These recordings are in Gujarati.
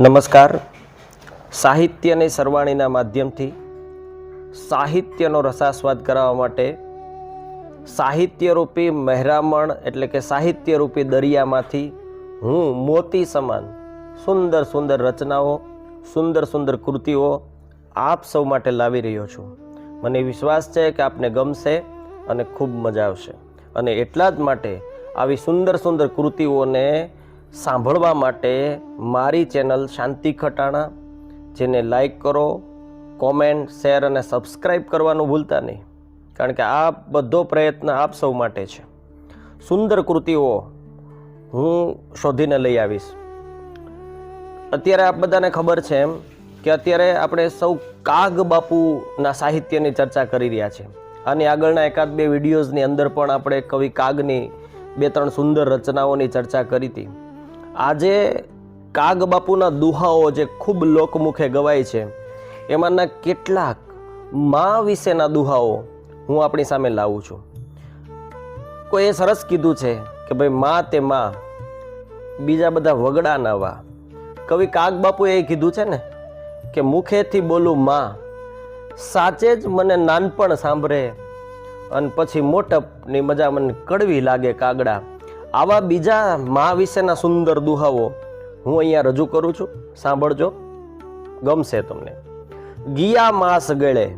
નમસ્કાર. સાહિત્યની સરવાણીના માધ્યમથી સાહિત્યનો રસાસ્વાદ કરાવવા માટે સાહિત્યરૂપી મહેરામણ એટલે કે સાહિત્યરૂપી દરિયામાંથી હું મોતી સમાન સુંદર સુંદર રચનાઓ, સુંદર સુંદર કૃતિઓ આપ સૌ માટે લાવી રહ્યો છું. મને વિશ્વાસ છે કે આપને ગમશે અને ખૂબ મજા આવશે. અને એટલા જ માટે આવી સુંદર સુંદર કૃતિઓને સાંભળવા માટે મારી ચેનલ શાંતિ ખટાણા, જેને લાઈક કરો કોમેન્ટ શેર અને સબસ્ક્રાઈબ કરવાનું ભૂલતા નહીં, કારણ કે આ બધો પ્રયત્ન આપ સૌ માટે છે. સુંદર કૃતિઓ હું શોધીને લઈ આવીશ. અત્યારે આપ બધાને ખબર છે એમ કે અત્યારે આપણે સૌ કાગ બાપુના સાહિત્યની ચર્ચા કરી રહ્યા છે. આની આગળના એકાદ બે વિડીયોઝની અંદર પણ આપણે કવિ કાગની બે ત્રણ સુંદર રચનાઓની ચર્ચા કરી હતી. આજે કાગ બાપુના દુહાઓ જે ખૂબ લોકમુખે ગવાય છે, એમાંના કેટલાક મા વિશેના દુહાઓ હું આપણી સામે લાવું છું. કોઈએ સરસ કીધું છે કે ભાઈ મા તે મા, બીજા બધા વગડા ના વા. કવિ કાગ બાપુએ કીધું છે ને કે મુખેથી બોલું મા, સાચે જ મને નાનપણ સાંભળે, અને પછી મોટપની મજા મને કડવી લાગે કાગડા. આવા બીજા મા વિશેના સુંદર દુહાઓ હું અહીંયા રજૂ કરું છું. સાંભળજો. ગમશે તમને. ગિયા માસ ગળે.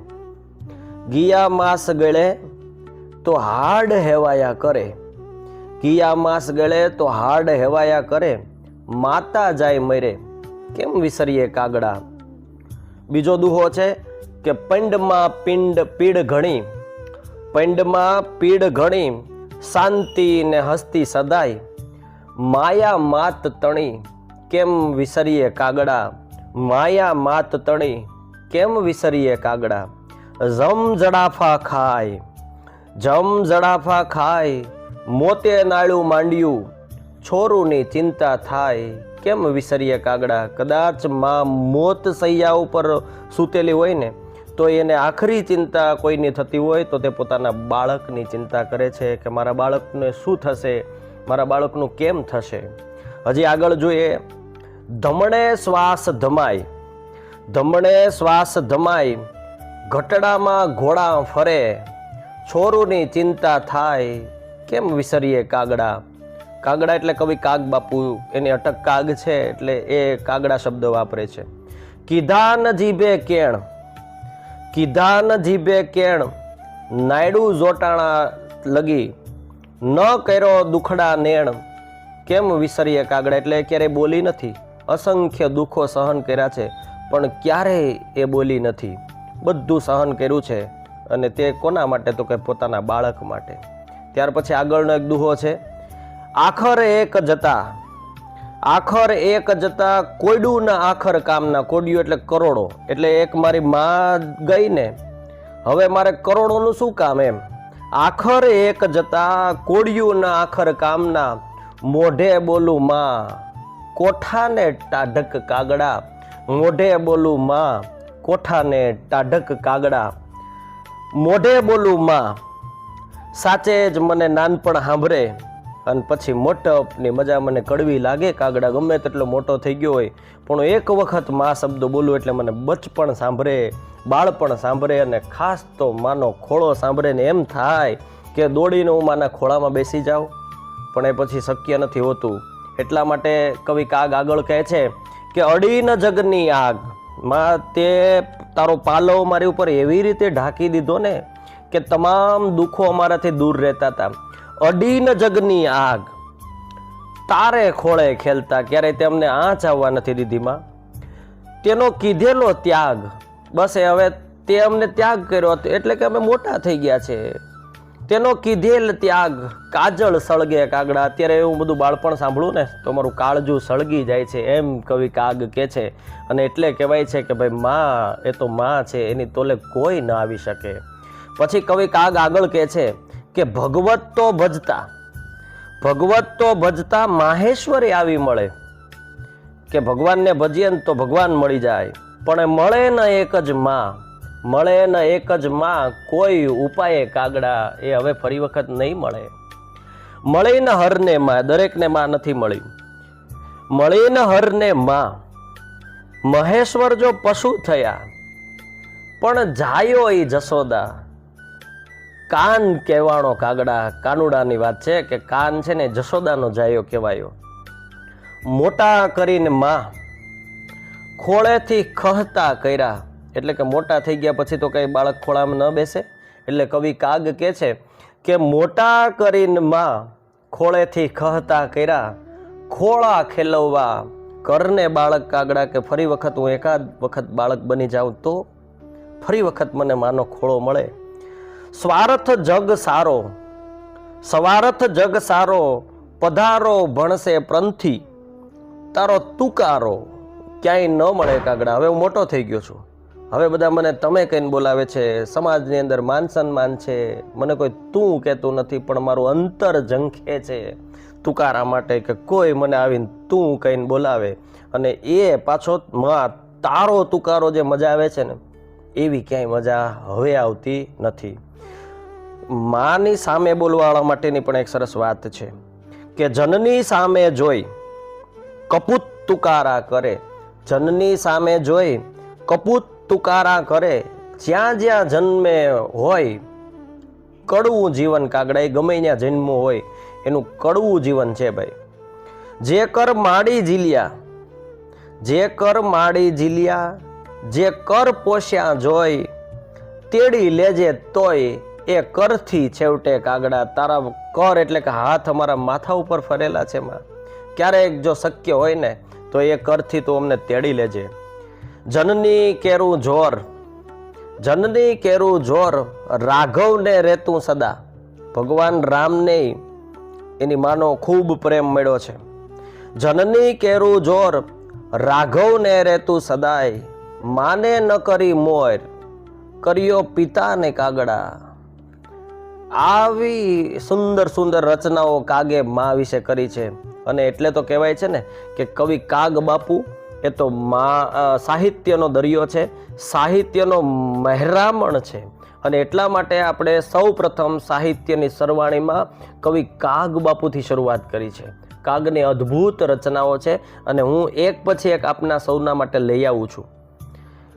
ગિયા માસ ગળે તો હાડ હેવાયા કરે. ગિયા માસ ગળે તો હાડ હેવાયા કરે. માતા જાય મરે. કેમ વિસરીએ કાગડા? બીજો દુહો છે કે પંડમાં પિંડ પીડ ઘણી. પંડમાં પીડ ઘણી. શાંતિ ને હસ્તી સદાય. માયા માત તણી, કેમ વિસરીએ કાગડા? માયા માત તણી, કેમ વિસરીએ કાગડા? જમ જડાફા ખાય, જમ જડાફા ખાય. મોતે નાળું માંડ્યું, છોરુની ચિંતા થાય. કેમ વિસરીએ કાગડા? કદાચમાં મોત સૈયા ઉપર સૂતેલી હોય ને. તો એને આખરી ચિંતા કોઈની થતી હોય તો તે પોતાના બાળકની ચિંતા કરે છે કે મારા બાળકને શું થશે? મારા બાળકનું કેમ થશે? હજી આગળ જોઈએ. ધમણે શ્વાસ ધમાય. ધમણે શ્વાસ ધમાય. ઘટડામાં ઘોડા ફરે. છોરુની ચિંતા થાય. કેમ વિસરીએ કાગડા? કાગડા એટલે કવિ કાગ બાપુ એની અટક કાગ છે એટલે એ કાગડા શબ્દ વાપરે છે. કીધા ન જીભે કેણ. કીધા ન જીભે કેણ, નાયડુ જોટાણા લગી ન કર્યો દુખડા નેણ. કેમ વિસરીએ કાગડા? એટલે ક્યારેય બોલી નથી. અસંખ્ય દુઃખો સહન કર્યા છે, પણ ક્યારેય એ બોલી નથી. બધું સહન કર્યું છે, અને તે કોના માટે? તો કે પોતાના બાળક માટે. ત્યાર પછી આગળનો એક દુહો છે, આખર એક જતા આખર એક જતા કોયડું ના આખર કામના, કોડિયું એટલે કરોડો. એટલે એક મારી માં ગઈ ને હવે મારે કરોડોનું શું કામ એમ? આખર એક જતા કોડિયું ના આખર કામના, મોઢે બોલું માં, કોઠાને ટાઢક કાગડા. મોઢે બોલું માં, કોઠાને ટાઢક કાગડા. મોઢે બોલું માં, સાચે જ મને નાનપણ સાંભળે. અને પછી મોટપની મજા મને કડવી લાગે, કાગડા ગમે તેટલો મોટો થઈ ગયો હોય. પણ એક વખત મા શબ્દો બોલું એટલે મને બચપણ સાંભળે, બાળપણ સાંભળે અને ખાસ તો માનો ખોળો સાંભળે ને એમ થાય કે દોડીને હું માના ખોળામાં બેસી જાઉં. પણ એ પછી શક્ય નથી હોતું. એટલા માટે કવિ કાગ આગળ કહે છે કે અડીન જગની આગ. માં, તે તારો પાલવ મારી ઉપર એવી રીતે ઢાંકી દીધો ને કે તમામ દુઃખો અમારાથી દૂર રહેતા હતા. અડીન જગની આગ. તારે ખોળે ખેલતા ક્યારેય તેમને આંચ આવવા નથી દીધીમાં. તેનો કીધેલો ત્યાગ. બસ એ હવે તે અમને ત્યાગ કર્યો હતો, એટલે કે અમે મોટા થઈ ગયા છે. તેનો કીધેલ ત્યાગ. કાજળ સળગે કાગડા. અત્યારે એવું બધું બાળપણ સાંભળું ને, તો મારું કાળજું સળગી જાય છે, એમ કવિ કાગ કે છે. અને એટલે કહેવાય છે કે ભાઈ માં, એ તો માં છે, એની તોલે કોઈ ન આવી શકે. પછી કવિ કાગ આગળ કહે છે કે ભગવત તો ભજતા. ભગવત તો ભજતા માહેશ્વરી આવી મળે. કે ભગવાનને ભજીએ ને તો ભગવાન મળી જાય. પણ મળે ન એક જ માં. મળે ન એક જ માં કોઈ ઉપાયે કાગડા એ હવે ફરી વખત નહીં મળે. મળીને હરને માં, દરેકને માં નથી મળી. મળીને હરને માં. મહેશ્વર જો પશુ થયા, પણ જાયો એ જશોદા. કાન કહેવાણો કાગડા, કાનુડાની વાત છે કે કાન છે ને જશોદાનો જાયો કહેવાયો. મોટા કરીને માં ખોળેથી ખહતા કર્યા. એટલે કે મોટા થઈ ગયા પછી તો કંઈ બાળક ખોળામાં ન બેસે. એટલે કવિ કાગ કે છે કે મોટા કરીને માં ખોળેથી ખહતા કર્યા. ખોળા ખેલવવા કરને બાળક કાગડા કે ફરી વખત હું એકાદ વખત બાળક બની જાઉં તો ફરી વખત મને માનો ખોળો મળે. સ્વાર્થ જગ સારો. સ્વાર્થ જગ સારો, પધારો ભણશે પ્રંથી. તારો તુકારો ક્યાંય ન મળે કાગડા હવે હું મોટો થઈ ગયો છું. હવે બધા મને તમે કહીને બોલાવે છે, સમાજની અંદર માન સન્માન છે. મને કોઈ તું કહેતું નથી, પણ મારું અંતર ઝંખે છે. તુકારા માટે કે કોઈ મને આવીને તું કહીને બોલાવે અને એ પાછો તારો તુકારો જે મજા આવે છે ને, એવી ક્યાંય મજા હવે આવતી નથી. માની સામે બોલવાવાળા માટેની પણ એક સરસ વાત છે કે જનની સામે જોઈ કપૂત તુકારા કરે. જનની સામે જોઈ કપૂત તુકારા કરે. જ્યાં જ્યાં જન્મે હોય, કડવું જીવન કાગડા એ ગમે ત્યાં જન્મો હોય, એનું કડવું જીવન છે ભાઈ. જે કર માડી જીલ્યા, જે કર માડી જીલ્યા, જે કર પોષ્યા જોઈ, તેડી લેજે તોય એ કરથી છેવટે કાગડા તારા કર એટલે કે હાથ અમારા માથા ઉપર ફરેલા છે માં. ક્યારેક જો શક્ય હોય ને, તો એ કરથી તું અમને તેડી લેજે. જનની કેરું જોર, જનની કેરું જોર, રાઘવને રહેતું સદા. ભગવાન રામને એની માનો ખૂબ પ્રેમ મળ્યો છે. જનની કેરું જોર, રાઘવને રહેતું સદાય. માને ન કરી મોર, કર્યો પિતાને કાગડા આવી સુંદર સુંદર રચનાઓ કાગે મા વિશે કરી છે. અને એટલે તો કહેવાય છે ને કે કવિ કાગ બાપુ એ તો મા સાહિત્યનો દરિયો છે. સાહિત્યનો મહેરામણ છે. અને એટલા માટે આપણે સૌ પ્રથમ સાહિત્યની સરવાણીમાં કવિ કાગ બાપુથી શરૂઆત કરી છે. કાગની અદ્ભુત રચનાઓ છે. અને હું એક પછી એક આપના સૌના માટે લઈ આવું છું.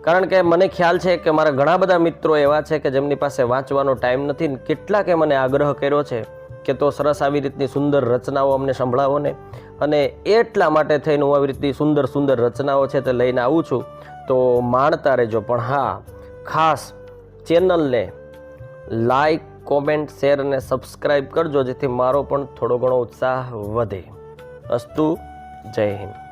કારણ કે મને ખ્યાલ છે કે મારા ઘણા બધા મિત્રો એવા છે કે જેમની પાસે વાંચવાનો ટાઈમ નથી કેટલાકે મને આગ્રહ કર્યો છે કે તો સરસ આવી રીતની સુંદર રચનાઓ અમને સંભળાવો ને. અને એટલા માટે થઈને હું આવી રીતની સુંદર સુંદર રચનાઓ છે તે લઈને આવું છું. તો માણતા રહેજો પણ હા, ખાસ ચેનલને લાઈક, કોમેન્ટ, શેર અને સબસ્ક્રાઈબ કરજો જેથી મારો પણ થોડો ઘણો ઉત્સાહ વધે. અસ્તુ, જય હિન્દ.